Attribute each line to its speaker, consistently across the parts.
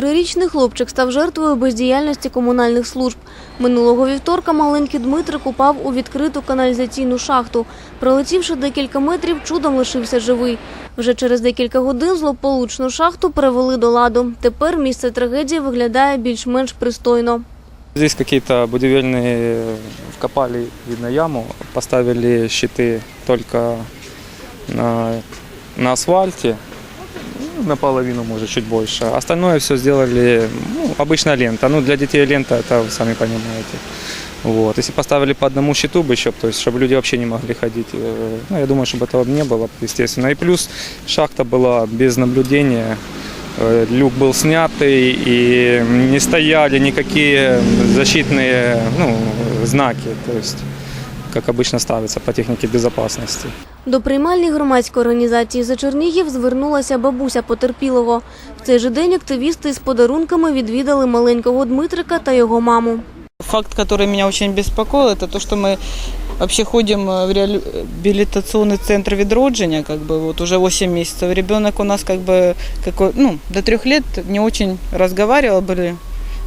Speaker 1: Трирічний хлопчик став жертвою бездіяльності комунальних служб. Минулого вівторка маленький Дмитрик упав у відкриту каналізаційну шахту. Пролетівши декілька метрів, чудом лишився живий. Вже через декілька годин злополучну шахту перевели до ладу. Тепер місце трагедії виглядає більш-менш пристойно.
Speaker 2: Здесь какие-то будивельные вкопали, видно, яму, поставили щиты только на, на асфальте, ну, наполовину, может, чуть больше. Остальное все сделали, ну, обычная лента. Ну, для детей лента, это вы сами понимаете. Вот. Если поставили по одному щиту бы еще, то есть, чтобы люди вообще не могли ходить, э, ну, я думаю, чтобы этого не было, естественно. И плюс шахта была без наблюдения, Э, люк был снятый и не стояли никакие защитные ну, знаки, то есть как обычно ставится по технике безопасности.
Speaker 1: До приймальні громадської організації за Чернігів звернулася бабуся потерпілого. В цей же день активісти з подарунками відвідали маленького Дмитрика та його маму.
Speaker 3: Факт, который меня очень беспокоил, это то, что мы вообще ходим э, в реабилитационный центр Ведроджиня, как бы вот уже 8 месяцев. Ребенок у нас как бы какой, ну, до трех лет не очень разговаривал, были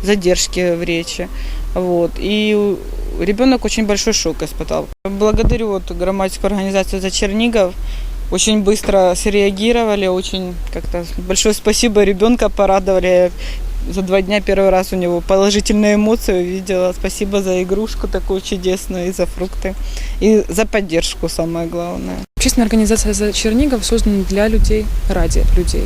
Speaker 3: задержки в речи. Вот. И у- ребенок очень большой шок испытал. Благодарю вот громадскую организацию за Чернигов. Очень быстро среагировали, очень как-то большое спасибо ребенка порадовали. Я за два дня первый раз у него положительные эмоции увидела. Спасибо за игрушку такую чудесную и за фрукты. И за поддержку самое главное.
Speaker 4: Общественная организация «За Чернигов» создана для людей, ради людей.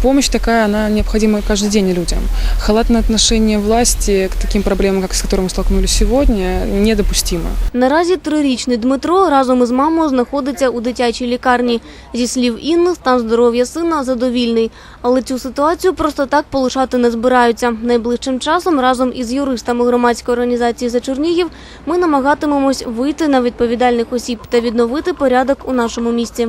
Speaker 4: Э, Помощь такая, она необходима каждый день людям. Халатное отношение власти к таким проблемам, как с которыми мы столкнулись сегодня, недопустимо.
Speaker 1: Наразі трирічний Дмитро разом із мамою знаходиться у дитячій лікарні. Зі слів Інни, стан здоров'я сина задовільний. Але цю ситуацію просто так полишати не збираються. Найближчим часом разом із юристами громадської організації за Чернігів ми намагатимемось вийти на відповідальних осіб та відновити порядок у нашому місті.